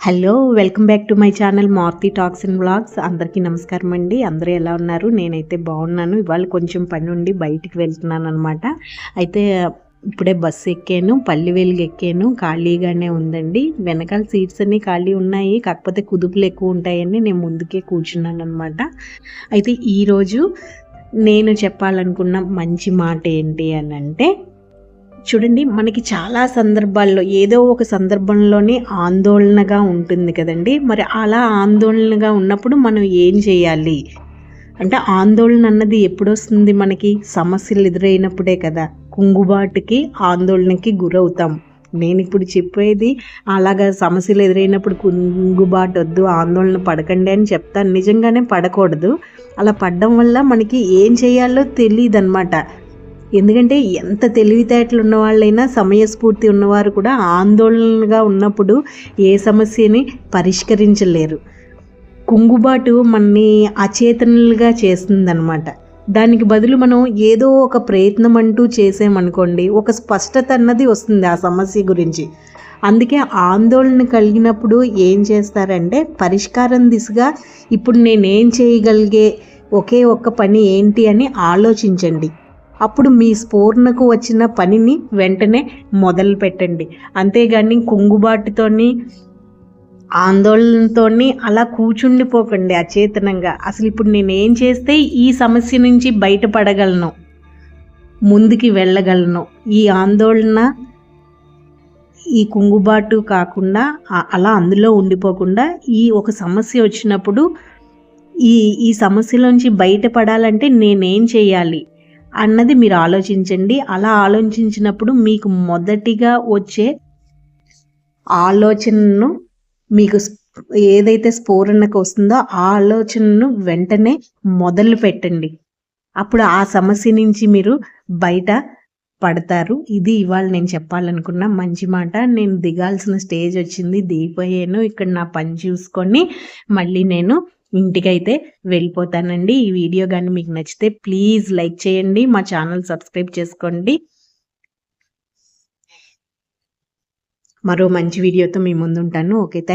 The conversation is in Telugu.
Hello welcome back to my channel Marthi talks and blogs అందరికీ నమస్కారం అండి. అందరూ ఎలా ఉన్నారు? నేనైతే బాగున్నాను. ఇవాళ కొంచెం పని ఉండి బయటికి వెళ్తున్నాను అనమాట అయితే ఇప్పుడే బస్సు ఎక్కాను పల్లి వెలుగు ఎక్కాను. ఖాళీగానే ఉందండి. వెనకాల సీట్స్ అన్నీ ఖాళీ ఉన్నాయి. కాకపోతే కుదుపులు ఎక్కువ ఉంటాయని నేను ముందుకే కూర్చున్నాను అనమాట అయితే ఈరోజు నేను చెప్పాలనుకున్న మంచి మాట ఏంటి అని అంటే చూడండి మనకి చాలా సందర్భాల్లో ఏదో ఒక సందర్భంలోనే ఆందోళనగా ఉంటుంది కదండి. మరి అలా ఆందోళనగా ఉన్నప్పుడు మనం ఏం చేయాలి? అంటే ఆందోళన అన్నది ఎప్పుడు వస్తుంది మనకి? సమస్యలు ఎదురైనప్పుడే కదా. కుంగుబాటుకి ఆందోళనకి గురవుతాం. నేను ఇప్పుడు చెప్పేది అలాగా సమస్యలు ఎదురైనప్పుడు కుంగుబాటు వద్దు ఆందోళన పడకండి అని చెప్తాను. నిజంగానే పడకూడదు. అలా పడడం వల్ల మనకి ఏం చేయాలో తెలియదు అనమాట ఎందుకంటే ఎంత తెలివితేటలు ఉన్న వాళ్ళైనా సమయస్ఫూర్తి ఉన్నవారు కూడా ఆందోళనగా ఉన్నప్పుడు ఏ సమస్యని పరిష్కరించలేరు. కుంగుబాటు మనని అచేతనులుగా చేస్తుందన్నమాట. దానికి బదులు మనం ఏదో ఒక ప్రయత్నం అంటూ చేసామనుకోండి ఒక స్పష్టత అన్నది వస్తుంది ఆ సమస్య గురించి. అందుకే ఆందోళన కలిగినప్పుడు ఏం చేస్తారంటే పరిష్కారం దిశగా ఇప్పుడు నేనేం చేయగలిగే ఒకే ఒక్క పని ఏంటి అని ఆలోచించండి. అప్పుడు మీ స్ఫూర్ణకు వచ్చిన పనిని వెంటనే మొదలు పెట్టండి. అంతేగాని కుంగుబాటుతోని ఆందోళనతోని అలా కూర్చుండిపోకండి అచేతనంగా. అసలు ఇప్పుడు నేను ఏం చేస్తే ఈ సమస్య నుంచి బయటపడగలను? ముందుకి వెళ్ళగలను. ఈ ఆందోళన ఈ కుంగుబాటు కాకుండా అలా అందులో ఉండిపోకుండా ఈ ఒక సమస్య వచ్చినప్పుడు ఈ ఈ సమస్యలోంచి బయటపడాలంటే నేనేం చేయాలి? అన్నది మీరు ఆలోచించండి. అలా ఆలోచించినప్పుడు మీకు మొదటిగా వచ్చే ఆలోచనను మీకు ఏదైతే స్ఫోరణకు వస్తుందో ఆ ఆలోచనను వెంటనే మొదలు పెట్టండి. అప్పుడు ఆ సమస్య నుంచి మీరు బయట పడతారు. ఇది ఇవాళ నేను చెప్పాలనుకున్న మంచి మాట. నేను దిగాల్సిన స్టేజ్ వచ్చింది. దిగిపోయాను ఇక్కడ నా పని చూసుకొని మళ్ళీ నేను ఇంటికైతే వెళ్ళిపోతానండి. ఈ వీడియో కానీ మీకు నచ్చితే ప్లీజ్ లైక్ చేయండి. మా ఛానల్ సబ్స్క్రైబ్ చేసుకోండి. మరో మంచి వీడియోతో మీ ముందుంటాను. Okay thank